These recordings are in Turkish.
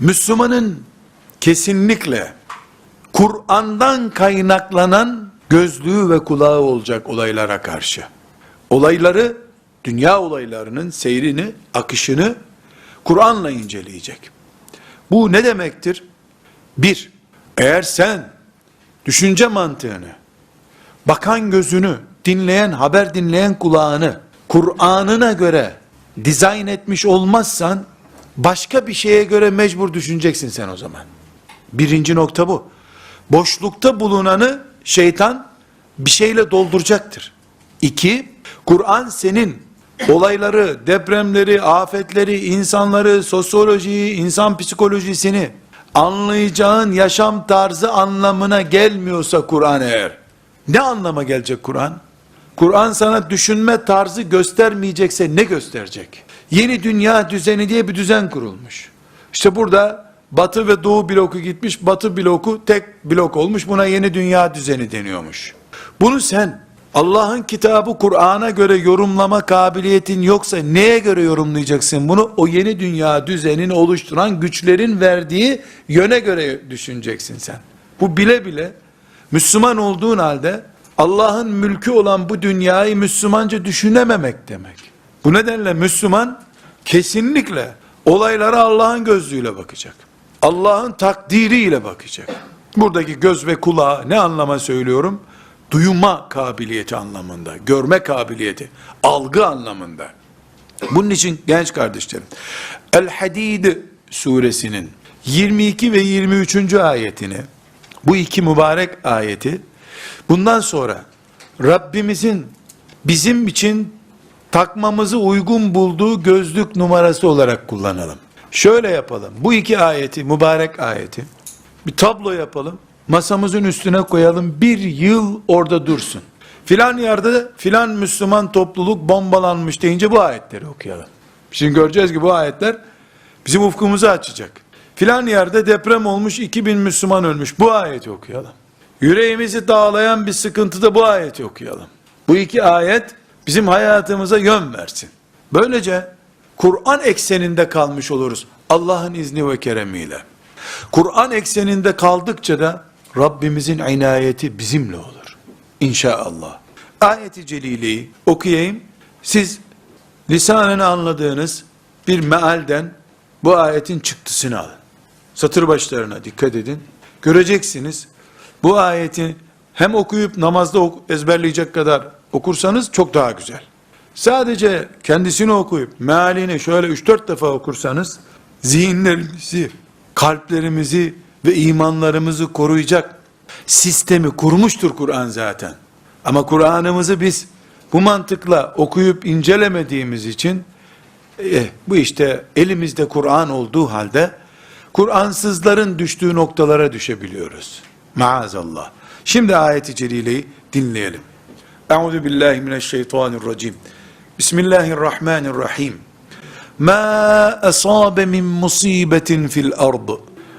Müslümanın kesinlikle Kur'an'dan kaynaklanan gözlüğü ve kulağı olacak olaylara karşı. Olayları, dünya olaylarının seyrini, akışını Kur'an'la inceleyecek. Bu ne demektir? Bir, eğer sen düşünce mantığını, bakan gözünü, dinleyen, haber dinleyen kulağını Kur'an'ına göre dizayn etmiş olmazsan başka bir şeye göre mecbur düşüneceksin sen o zaman. Birinci nokta bu. Boşlukta bulunanı şeytan bir şeyle dolduracaktır. İki, Kur'an senin olayları, depremleri, afetleri, insanları, sosyolojiyi, insan psikolojisini anlayacağın yaşam tarzı anlamına gelmiyorsa Kur'an eğer, ne anlama gelecek Kur'an? Kur'an sana düşünme tarzı göstermeyecekse ne gösterecek? Yeni dünya düzeni diye bir düzen kurulmuş. İşte burada batı ve doğu bloku gitmiş, batı bloku tek blok olmuş, buna yeni dünya düzeni deniyormuş. Bunu sen Allah'ın kitabı Kur'an'a göre yorumlama kabiliyetin yoksa neye göre yorumlayacaksın bunu? O yeni dünya düzenini oluşturan güçlerin verdiği yöne göre düşüneceksin sen. Bu bile bile Müslüman olduğun halde Allah'ın mülkü olan bu dünyayı Müslümanca düşünememek demek. Bu nedenle Müslüman kesinlikle olaylara Allah'ın gözlüğüyle bakacak. Allah'ın takdiriyle bakacak. Buradaki göz ve kulağı ne anlama söylüyorum? Duyma kabiliyeti anlamında, görme kabiliyeti, algı anlamında. Bunun için genç kardeşlerim, El Hadid suresinin 22 ve 23. ayetini, bu iki mübarek ayeti, bundan sonra Rabbimizin bizim için takmamızı uygun bulduğu gözlük numarası olarak kullanalım. Şöyle yapalım. Bu iki ayeti, mübarek ayeti bir tablo yapalım. Masamızın üstüne koyalım. Bir yıl orada dursun. Filan yerde filan Müslüman topluluk bombalanmış deyince bu ayetleri okuyalım. Şimdi göreceğiz ki bu ayetler bizim ufkumuzu açacak. Filan yerde deprem olmuş 2000 Müslüman ölmüş. Bu ayeti okuyalım. Yüreğimizi dağlayan bir sıkıntıda bu ayeti okuyalım. Bu iki ayet bizim hayatımıza yön versin. Böylece Kur'an ekseninde kalmış oluruz. Allah'ın izni ve keremiyle. Kur'an ekseninde kaldıkça da Rabbimizin inayeti bizimle olur. İnşallah. Ayeti celileyi okuyayım. Siz lisanını anladığınız bir mealden bu ayetin çıktısını alın. Satır başlarına dikkat edin. Göreceksiniz bu ayeti hem okuyup namazda ezberleyecek kadar okursanız çok daha güzel. Sadece kendisini okuyup mealini şöyle 3-4 defa okursanız zihinlerimizi, kalplerimizi ve imanlarımızı koruyacak sistemi kurmuştur Kur'an zaten. Ama Kur'an'ımızı biz bu mantıkla okuyup incelemediğimiz için eh, bu işte elimizde Kur'an olduğu halde Kur'ansızların düştüğü noktalara düşebiliyoruz. Maazallah. Şimdi ayet-i celileyi dinleyelim. Euzu billahi mineşşeytanirracim. Bismillahirrahmanirrahim. Ma asabe min musibetin fil ard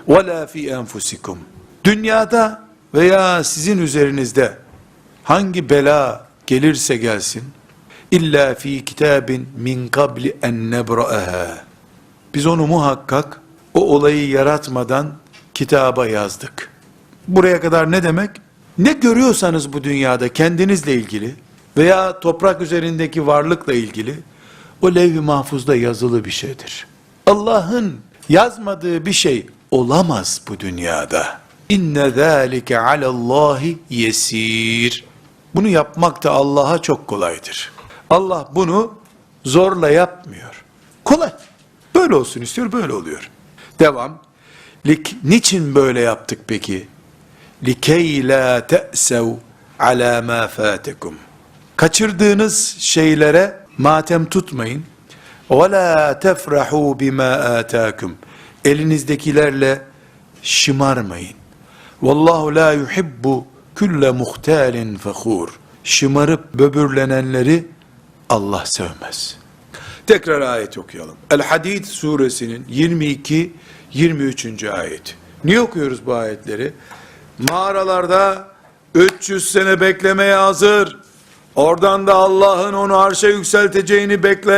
ve la fi enfusikum. Dünyada veya sizin üzerinizde hangi bela gelirse gelsin illa fi kitabin min qabli en nebra'aha. Biz onu muhakkak o olayı yaratmadan kitaba yazdık. Buraya kadar ne demek? Ne görüyorsanız bu dünyada kendinizle ilgili veya toprak üzerindeki varlıkla ilgili o levh-i mahfuzda yazılı bir şeydir. Allah'ın yazmadığı bir şey olamaz bu dünyada. İnne zâlike alallahi yesir. Bunu yapmak da Allah'a çok kolaydır. Allah bunu zorla yapmıyor. Kolay. Böyle olsun istiyor, böyle oluyor. Devam. Lik, niçin böyle yaptık peki? Likey la te'sev ala ma fatekum. Kaçırdığınız şeylere matem tutmayın. La tefrahu bima atakum. Elinizdekilerle şımarmayın. Vallahu la yuhibbu külle muhtalin fakhur. Şımarıp böbürlenenleri Allah sevmez. Tekrar ayet okuyalım. El Hadid suresinin 22 23. ayet. Niye okuyoruz bu ayetleri? Mağaralarda 300 sene beklemeye hazır. Oradan da Allah'ın onu arşa yükselteceğini bekle